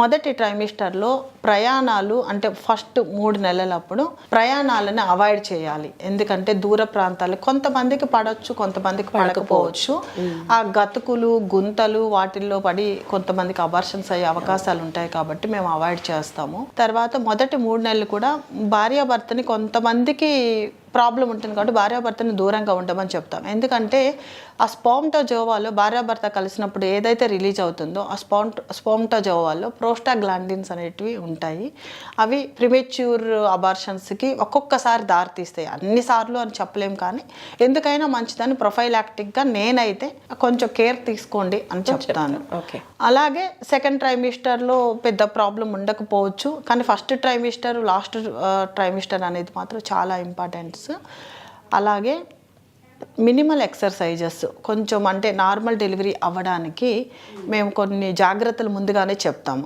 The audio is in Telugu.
మొదటి ట్రైమిస్టర్లో ప్రయాణాలు అంటే ఫస్ట్ మూడు నెలలప్పుడు ప్రయాణాలను అవాయిడ్ చేయాలి. ఎందుకంటే దూర ప్రాంతాలు కొంతమందికి పడవచ్చు కొంతమందికి పడకపోవచ్చు. ఆ గతుకులు గుంతలు వాటిల్లో పడి కొంతమందికి అబార్షన్స్ అయ్యే అవకాశాలు ఉంటాయి కాబట్టి మేము అవాయిడ్ చేస్తాము. తర్వాత మొదటి మూడు నెలలు కూడా భార్యాభర్తని కొంతమందికి ప్రాబ్లం ఉంటుంది కాబట్టి భార్యాభర్తని దూరంగా ఉండమని చెప్తాం. ఎందుకంటే ఆ స్పామ్టో జోవాలో భార్యాభర్త కలిసినప్పుడు ఏదైతే రిలీజ్ అవుతుందో ఆ స్పాంట్ స్పామ్టో జోవాలో ప్రోస్టాగ్లాండిన్స్ అనేటివి ఉంటాయి. అవి ప్రిమెచ్యూర్ అబార్షన్స్కి ఒక్కొక్కసారి దారితీస్తాయి. అన్నిసార్లు అని చెప్పలేం కానీ ఎందుకైనా మంచిదని ప్రొఫైలాక్టిక్గా నేనైతే కొంచెం కేర్ తీసుకోండి అని చెప్తాను. ఓకే. అలాగే సెకండ్ ట్రైమిస్టర్లో పెద్ద ప్రాబ్లం ఉండకపోవచ్చు. కానీ ఫస్ట్ ట్రైమిస్టర్ లాస్ట్ ట్రైమిస్టర్ అనేది మాత్రం చాలా ఎక్సర్సైజెస్ అలాగే మినిమల్ ఎక్సర్సైజెస్. కొంచెం అంటే నార్మల్ డెలివరీ అవ్వడానికి మేము కొన్ని జాగ్రత్తలు ముందుగానే చెప్తాము.